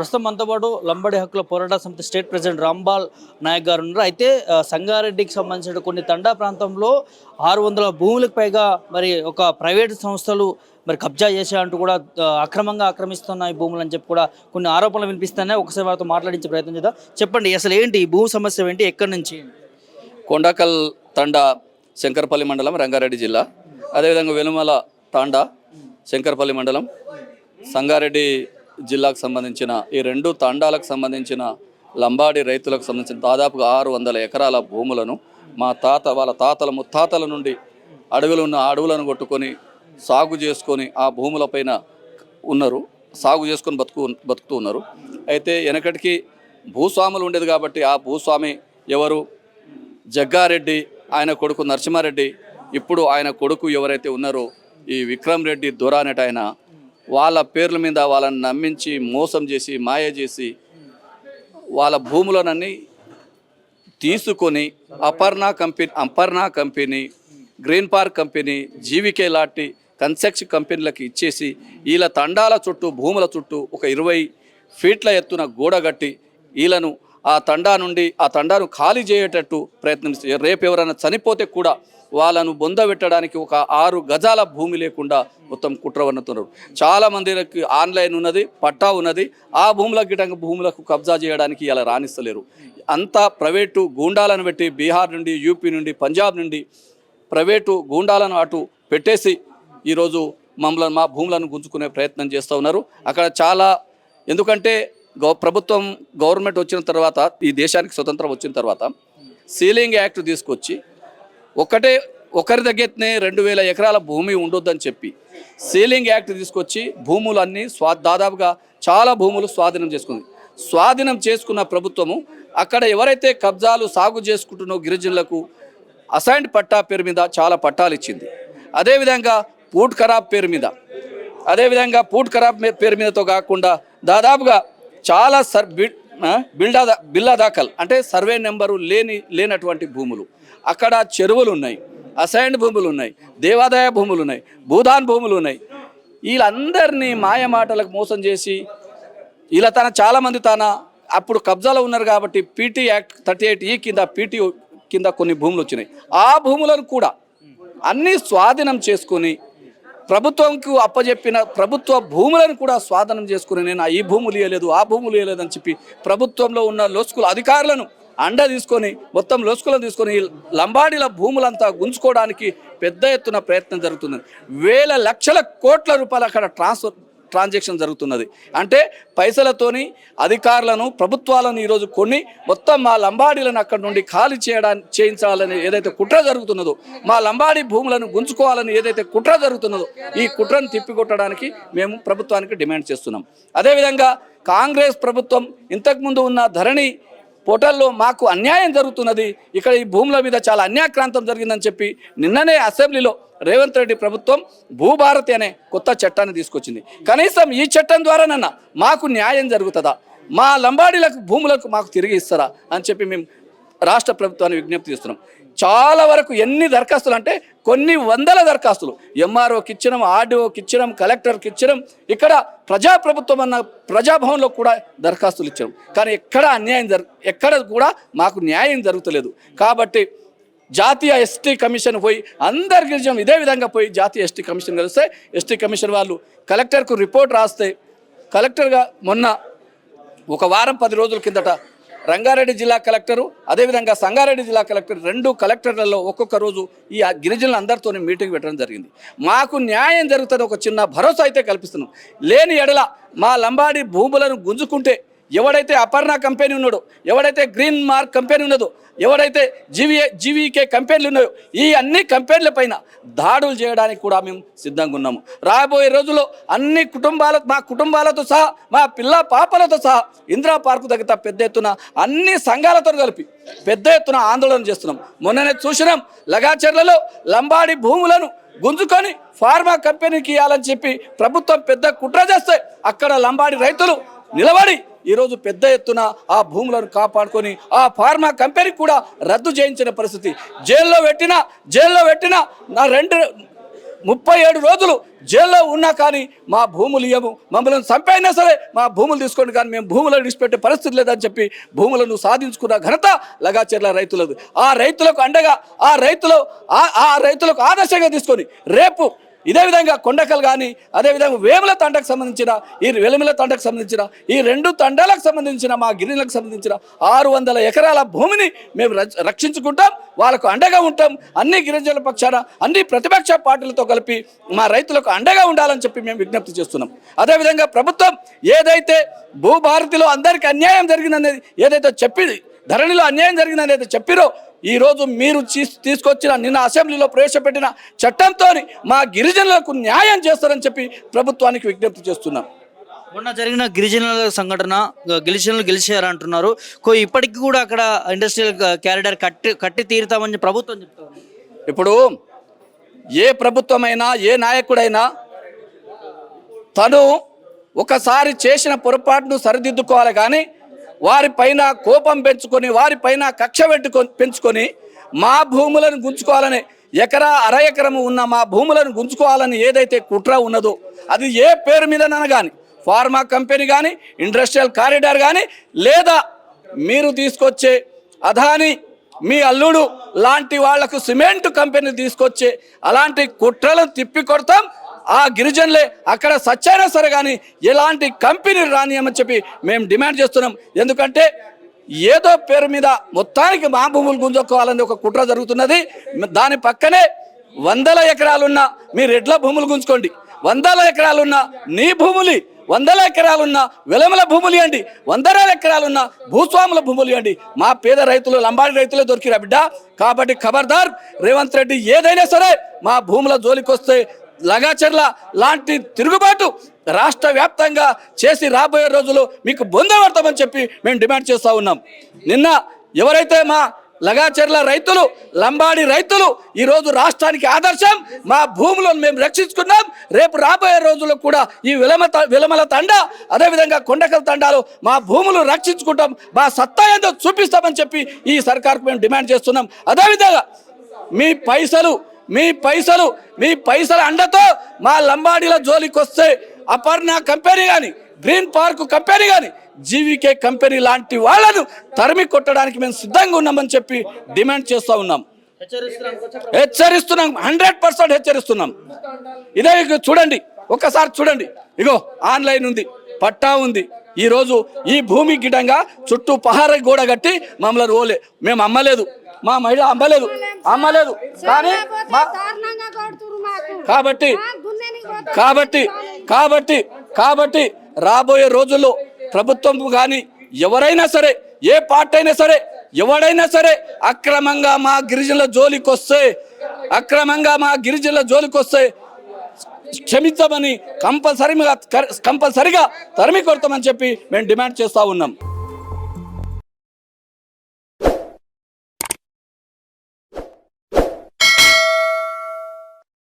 ప్రస్తుతం మనతో పాటు లంబడి హక్కుల పోరాట సమితి స్టేట్ ప్రెసిడెంట్ రాంబాల్ నాయక్ గారు ఉన్నారు. అయితే సంగారెడ్డికి సంబంధించిన కొన్ని తండా ప్రాంతంలో ఆరు వందల భూములకు పైగా మరి ఒక ప్రైవేటు సంస్థలు మరి కబ్జా చేసే అంటూ కూడా అక్రమంగా ఆక్రమిస్తున్నాయి భూములు అని చెప్పి కూడా కొన్ని ఆరోపణలు వినిపిస్తున్నాయి. ఒకసారి వారితో మాట్లాడించే ప్రయత్నం చేద్దాం. చెప్పండి అసలు ఏంటి ఈ భూమి సమస్య ఏంటి? ఎక్కడి నుంచి? కొండాకల్ తండా శంకరపల్లి మండలం రంగారెడ్డి జిల్లా. అదేవిధంగా వెలుమల తాండా శంకరపల్లి మండలం సంగారెడ్డి జిల్లాకు సంబంధించిన ఈ రెండు తాండాలకు సంబంధించిన లంబాడి రైతులకు సంబంధించిన దాదాపుగా ఆరు వందల ఎకరాల భూములను మా తాత వాళ్ళ తాతల ముత్తాతల నుండి అడవిలో ఉన్న అడవులను కొట్టుకొని సాగు చేసుకొని ఆ భూములపైన ఉన్నారు. సాగు చేసుకొని బతుకు బతుకుతూ ఉన్నారు. అయితే వెనకటికి భూస్వాములు ఉండేది కాబట్టి ఆ భూస్వామి ఎవరు? జగ్గారెడ్డి ఆయన కొడుకు నరసింహారెడ్డి. ఇప్పుడు ఆయన కొడుకు ఎవరైతే ఉన్నారో ఈ విక్రమ్ రెడ్డి దొర అనేట ఆయన వాళ్ళ పేర్ల మీద వాళ్ళని నమ్మించి మోసం చేసి మాయ చేసి వాళ్ళ భూములనన్నీ తీసుకొని Aparna company Aparna company green park company GVK లాంటి కన్స్ట్రక్షన్ కంపెనీలకు ఇచ్చేసి వీళ్ళ తండాల చుట్టూ భూముల చుట్టూ ఒక ఇరవై ఫీట్ల ఎత్తున గోడ కట్టి వీళ్ళను ఆ తండా నుండి ఆ తండాను ఖాళీ చేయటట్టు ప్రయత్నం చే- రేపు ఎవరైనా చనిపోతే కూడా వాళ్ళను బొందబెట్టడానికి ఒక ఆరు గజాల భూమి లేకుండా మొత్తం కుట్రవన్నుతున్నారు చాలా మందికి ఆన్లైన్ ఉన్నది పట్టా ఉన్నది. ఆ భూములకు గిటంగా భూములకు కబ్జా చేయడానికి ఇలా రాణిస్తలేరు. అంతా ప్రైవేటు గూండాలను పెట్టి బీహార్ నుండి యూపీ నుండి పంజాబ్ నుండి ప్రైవేటు గూండాలను అటు పెట్టేసి ఈరోజు మమ్మల్ని మా భూములను గుంజుకునే ప్రయత్నం చేస్తూ ఉన్నారు. అక్కడ చాలా ఎందుకంటే గౌ ప్రభుత్వం గవర్నమెంట్ వచ్చిన తర్వాత ఈ దేశానికి స్వతంత్రం వచ్చిన తర్వాత సీలింగ్ యాక్ట్ తీసుకొచ్చి ఒకటే ఒకరి దగ్గరనే రెండు వేల ఎకరాల భూమి ఉండొద్దని చెప్పి సీలింగ్ యాక్ట్ తీసుకొచ్చి భూములన్నీ స్వా దాదాపుగా చాలా భూములు స్వాధీనం చేసుకుంది. స్వాధీనం చేసుకున్న ప్రభుత్వము అక్కడ ఎవరైతే కబ్జాలు సాగు చేసుకుంటున్నో గిరిజనులకు అసైన్డ్ పట్టా పేరు మీద చాలా పట్టాలు ఇచ్చింది. అదేవిధంగా పూట్ ఖరాబ్ పేరు మీద అదేవిధంగా పూట్ ఖరాబ్ పేరు మీదతో కాకుండా దాదాపుగా చాలా సర్ బిల్డా దా- బిల్లా దాఖల్. అంటే సర్వే నెంబరు లేని లేనటువంటి భూములు. అక్కడ చెరువులు ఉన్నాయి అసైన్డ్ భూములు ఉన్నాయి దేవాదాయ భూములు ఉన్నాయి భూదాన్ భూములు ఉన్నాయి వీళ్ళందరినీ మాయ మాటలకు మోసం చేసి ఇలా తన చాలామంది తన అప్పుడు కబ్జాలో ఉన్నారు కాబట్టి పీటీ యాక్ట్ థర్టీ ఎయిట్ ఈ కింద పీటీ కింద కొన్ని భూములు వచ్చినాయి. ఆ భూములను కూడా అన్నీ స్వాధీనం చేసుకొని ప్రభుత్వంకు అప్పజెప్పిన ప్రభుత్వ భూములను కూడా స్వాధీనం చేసుకుని నేను ఈ భూములు ఇవ్వలేదు ఆ భూములు ఇవ్వలేదు అని చెప్పి ప్రభుత్వంలో ఉన్న లోసుకుల అధికారులను అండ తీసుకొని మొత్తం లోసుకులను తీసుకొని లంబాడీల భూములంతా గుంజుకోవడానికి పెద్ద ఎత్తున ప్రయత్నం జరుగుతుంది వేల లక్షల కోట్ల రూపాయలు అక్కడ ట్రాన్స్ఫర్ ట్రాన్సాక్షన్ జరుగుతున్నది. అంటే పైసలతోని అధికారులను ప్రభుత్వాలను ఈరోజు కొన్ని మొత్తం మా లంబాడీలను అక్కడ నుండి ఖాళీ చేయడానికి చేయించాలని ఏదైతే కుట్ర జరుగుతున్నదో మా లంబాడీ భూములను గుంజుకోవాలని ఏదైతే కుట్ర జరుగుతున్నదో ఈ కుట్రను తిప్పికొట్టడానికి మేము ప్రభుత్వానికి డిమాండ్ చేస్తున్నాం. అదేవిధంగా కాంగ్రెస్ ప్రభుత్వం ఇంతకుముందు ఉన్న ధరణి పోటల్లో మాకు అన్యాయం జరుగుతున్నది. ఇక్కడ ఈ భూముల మీద చాలా అన్యాక్రాంతం జరిగిందని చెప్పి నిన్ననే అసెంబ్లీలో రేవంత్ రెడ్డి ప్రభుత్వం భూభారతి అనే కొత్త చట్టాన్ని తీసుకొచ్చింది. కనీసం ఈ చట్టం ద్వారానన్నా మాకు న్యాయం జరుగుతుందా? మా లంబాడీలకు భూములకు మాకు తిరిగి ఇస్తారా? అని చెప్పి మేము రాష్ట్ర ప్రభుత్వాన్ని విజ్ఞప్తి చేస్తున్నాం. చాలా వరకు ఎన్ని దరఖాస్తులు అంటే కొన్ని వందల దరఖాస్తులు. ఎంఆర్ఓకి ఇచ్చినాం ఆర్డీఓకి ఇచ్చినాం కలెక్టర్కి ఇచ్చడం ఇక్కడ ప్రజాప్రభుత్వం అన్న ప్రజాభవన్లో కూడా దరఖాస్తులు ఇచ్చాం కానీ ఎక్కడ అన్యాయం జరు ఎక్కడ కూడా మాకు న్యాయం జరుగుతలేదు. కాబట్టి జాతీయ ఎస్టీ కమిషన్ పోయి అందరి గిరిజనం ఇదే విధంగా పోయి జాతీయ ఎస్టీ కమిషన్ కలిస్తే ఎస్టీ కమిషన్ వాళ్ళు కలెక్టర్కు రిపోర్ట్ రాస్తే కలెక్టర్గా మొన్న ఒక వారం పది రోజుల కిందట రంగారెడ్డి జిల్లా కలెక్టరు అదేవిధంగా సంగారెడ్డి జిల్లా కలెక్టర్ రెండు కలెక్టర్లలో ఒక్కొక్క రోజు ఈ గిరిజనులందరితో మీటింగ్ పెట్టడం జరిగింది. మాకు న్యాయం జరుగుతుంది ఒక చిన్న భరోసా అయితే కల్పిస్తున్నాం. లేని ఎడల మా లంబాడి భూములను గుంజుకుంటే ఎవడైతే అపర్ణ కంపెనీ ఉన్నాడో ఎవడైతే గ్రీన్ మార్క్ కంపెనీ ఉన్నదో ఎవడైతే జీవీఏ జీవీకే కంపెనీలు ఉన్నాయో ఈ అన్ని కంపెనీల పైన దాడులు చేయడానికి కూడా మేము సిద్ధంగా ఉన్నాము. రాబోయే రోజుల్లో అన్ని కుటుంబాల మా కుటుంబాలతో సహా మా పిల్ల పాపలతో సహా ఇందిరా పార్కు దగ్గర పెద్ద ఎత్తున అన్ని సంఘాలతో కలిపి పెద్ద ఎత్తున ఆందోళన చేస్తున్నాం. మొన్ననే చూసినాం లగాచర్లలో లంబాడి భూములను గుంజుకొని ఫార్మా కంపెనీకి ఇవ్వాలని చెప్పి ప్రభుత్వం పెద్ద కుట్ర చేస్తే అక్కడ లంబాడి రైతులు నిలబడి ఈరోజు పెద్ద ఎత్తున ఆ భూములను కాపాడుకొని ఆ ఫార్మా కంపెనీకి కూడా రద్దు చేయించిన పరిస్థితి. జైల్లో పెట్టిన జైల్లో పెట్టిన నా రెండు ముప్పై ఏడు రోజులు జైల్లో ఉన్నా కానీ మా భూములు ఇవ్వము మమ్మల్ని చంపైనా సరే మా భూములు తీసుకోండి కానీ మేము భూములను విడిచిపెట్టే పరిస్థితి లేదని చెప్పి భూములను సాధించుకున్న ఘనత లగాచెర్ల రైతులది. ఆ రైతులకు అండగా ఆ రైతులు ఆ ఆ రైతులకు ఆదర్శంగా తీసుకొని రేపు ఇదే విధంగా కొండకల్ కానీ అదేవిధంగా వేముల తండకు సంబంధించిన ఈ వెలుముల తండకు సంబంధించిన ఈ రెండు తండాలకు సంబంధించిన మా గిరిజనులకు సంబంధించిన ఆరు వందల ఎకరాల భూమిని మేము రక్షించుకుంటాం వాళ్ళకు అండగా ఉంటాం అన్ని గిరిజనుల పక్షాన అన్ని ప్రతిపక్ష పార్టీలతో కలిపి మా రైతులకు అండగా ఉండాలని చెప్పి మేము విజ్ఞప్తి చేస్తున్నాం. అదేవిధంగా ప్రభుత్వం ఏదైతే భూభారతిలో అందరికీ అన్యాయం జరిగిందనేది ఏదైతే చెప్పింది ధరణిలో అన్యాయం జరిగిందని అయితే చెప్పిరో ఈ రోజు మీరు తీసుకొచ్చిన నిన్న అసెంబ్లీలో ప్రవేశపెట్టిన చట్టంతో మా గిరిజనులకు న్యాయం చేస్తారని చెప్పి ప్రభుత్వానికి విజ్ఞప్తి చేస్తున్నాం. మొన్న జరిగిన గిరిజనుల సంఘటన గిరిజనులు గెలిచారు అంటున్నారు కో ఇప్పటికి కూడా అక్కడ ఇండస్ట్రియల్ క్యారిడర్ కట్టి కట్టి తీరుతామని ప్రభుత్వం చెప్తారు ఇప్పుడు ఏ ప్రభుత్వమైనా ఏ నాయకుడైనా తను ఒకసారి చేసిన పొరపాటును సరిదిద్దుకోవాలి కానీ వారిపైన కోపం పెంచుకొని వారిపైన కక్ష పెట్టుకొని పెంచుకొని మా భూములను గుంజుకోవాలని ఎకరా అర ఎకరము ఉన్న మా భూములను గుంజుకోవాలని ఏదైతే కుట్ర ఉన్నదో అది ఏ పేరు మీదనైనా కానీ ఫార్మా కంపెనీ కానీ ఇండస్ట్రియల్ కారిడార్ కానీ లేదా మీరు తీసుకొచ్చే అదాని మీ అల్లుడు లాంటి వాళ్ళకు సిమెంట్ కంపెనీ తీసుకొచ్చే అలాంటి కుట్రలు తిప్పి కొడతాం ఆ గిరిజనులే అక్కడ సచ్చైనా సరే కానీ ఎలాంటి కంపెనీ రానియమని చెప్పి మేము డిమాండ్ చేస్తున్నాం. ఎందుకంటే ఏదో పేరు మీద మొత్తానికి మా భూములు గుంజుకోవాలని ఒక కుట్ర జరుగుతున్నది. దాని పక్కనే వందల ఎకరాలున్న మీ రెడ్ల భూములు గుంజుకోండి. వందల ఎకరాలున్న నీ భూములి వందల ఎకరాలున్న విలముల భూములు ఇవ్వండి వందల ఎకరాలున్న భూస్వాముల భూములు ఇవ్వండి మా పేద రైతులు లంబాడి రైతులే దొరికిరా బిడ్డ. కాబట్టి ఖబర్దార్ రేవంత్ రెడ్డి ఏదైనా సరే మా భూముల జోలికొస్తే లగాచర్ల లాంటి తిరుగుబాటు రాష్ట్ర వ్యాప్తంగా చేసి రాబోయే రోజులు మీకు బొందపడతామని చెప్పి మేము డిమాండ్ చేస్తూ ఉన్నాం. నిన్న ఎవరైతే మా లగాచర్ల రైతులు లంబాడి రైతులు ఈరోజు రాష్ట్రానికి ఆదర్శం మా భూములను మేము రక్షించుకున్నాం రేపు రాబోయే రోజుల్లో కూడా ఈ విలమ త- విలమల తండ అదేవిధంగా కొండకల తండాలు మా భూములు రక్షించుకుంటాం మా సత్తా ఏందో చూపిస్తామని చెప్పి ఈ సర్కార్కు మేము డిమాండ్ చేస్తున్నాం. అదేవిధంగా మీ పైసలు మీ పైసలు మీ పైసల అండతో మా లంబాడీల జోలికి వస్తే అపర్ణ కంపెనీ కానీ గ్రీన్ పార్క్ కంపెనీ కానీ జీవికే కంపెనీ లాంటి వాళ్ళను తరిమి కొట్టడానికి మేము సిద్ధంగా ఉన్నామని చెప్పి డిమాండ్ చేస్తూ ఉన్నాం. హెచ్చరిస్తున్నాం హండ్రెడ్ పర్సెంట్ హెచ్చరిస్తున్నాం. ఇదే చూడండి ఒక్కసారి చూడండి ఇగో ఆన్లైన్ ఉంది పట్టా ఉంది. ఈరోజు ఈ భూమి గిటంగా చుట్టూ పహార గోడ కట్టి మమ్మల్ని ఓలే మేము అమ్మలేదు. మా మహిళ అమ్మలేదు. అమ్మలేదు. కానీ కాబట్టి కాబట్టి కాబట్టి కాబట్టి రాబోయే రోజుల్లో ప్రభుత్వం కానీ ఎవరైనా సరే ఏ పార్టీ అయినా సరే ఎవడైనా సరే అక్రమంగా మా గిరిజనుల జోలికి వస్తే అక్రమంగా మా గిరిజనుల జోలికి వస్తే క్షమించమని కంపల్సరిగా కంపల్సరిగా తరిమి కొడతామని చెప్పి మేము డిమాండ్ చేస్తూ ఉన్నాం.